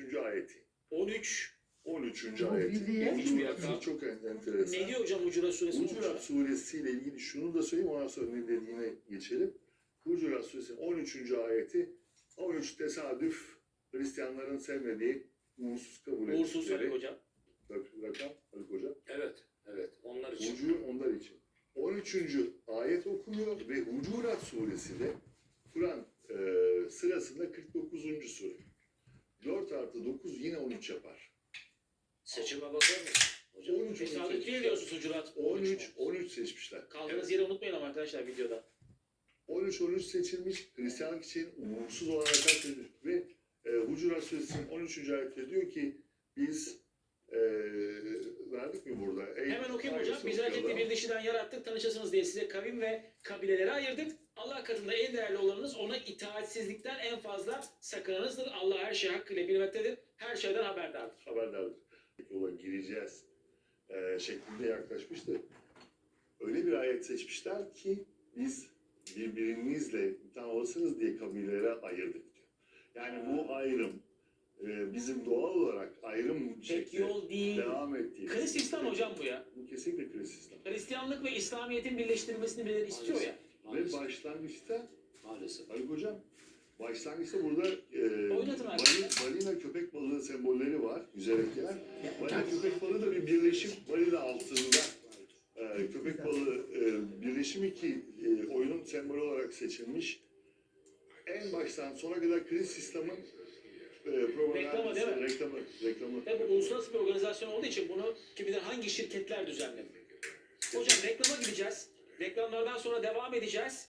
13. ayeti. 13. 13. Bu ayeti. Hucurat Hiçbir çok en- enteresan. Ne diyor hocam Hucurat suresi? Hucurat suresiyle ilgili şunu da söyleyeyim ondan sonra ne dediğine geçelim. Hucurat suresinin 13. ayeti 13 tesadüf Hristiyanların sevmediği uğursuz kabul Uğursuz ettikleri Haluk hocam. rak- rakam Haluk Hoca. Evet, evet. Onlar için. Hucur onlar için. 13. ayet okunuyor ve Hucurat suresi de Kur'an e, sırasında 49. sure. 4 artı 9 yine 13 yapar. Seçime bakar mısın? Hocam 13 Tesadüf değil diyorsunuz Hucurat. 13 13 seçmişler. Kaldığınız yeri unutmayın ama arkadaşlar videoda. 13 13 seçilmiş Hristiyanlık için uğursuz seçilmiş ve e, Hucurat Suresinin 13. ayette diyor ki biz e, verdik mi burada? Ey, Hemen erkekle bir dişiden yarattık. Tanışasınız diye size kavim ve kabileleri ayırdık. Allah katında en değerli olanınız ona itaatsizlikten en fazla sakınanızdır. Allah her şeyi hakkıyla bilmektedir. Her şeyden haberdardır. haberdardır. Yola gireceğiz e, şeklinde yaklaşmıştı. Öyle bir ayet seçmişler ki biz birbirinizle imtihan olasınız diye kabilelere ayırdık diyor. Yani bu ayrım bizim doğal olarak ayrım şekli yol değil. devam ettiği. Kriz İslam hocam bu ya. Bu kesinlikle kriz İslam. Hristiyanlık ve İslamiyet'in birleştirilmesini birileri istiyor ya. Ve Maalesef. başlangıçta Maalesef. Haluk Hocam başlangıçta burada e, Oynatın balina, arkadaşlar. balina köpek balığı sembolleri var yüzerekler. Balina köpek balığı da bir birleşim balina altında e, köpek balığı e, birleşimi ki e, oyunun sembolü olarak seçilmiş. En baştan sona kadar kriz İslam'ın e, Reklamı değil mi? reklamı, reklamı. Ve bu uluslararası bir organizasyon olduğu için bunu kim bilir hangi şirketler düzenledi. Hocam reklama gideceğiz. Reklamlardan sonra devam edeceğiz.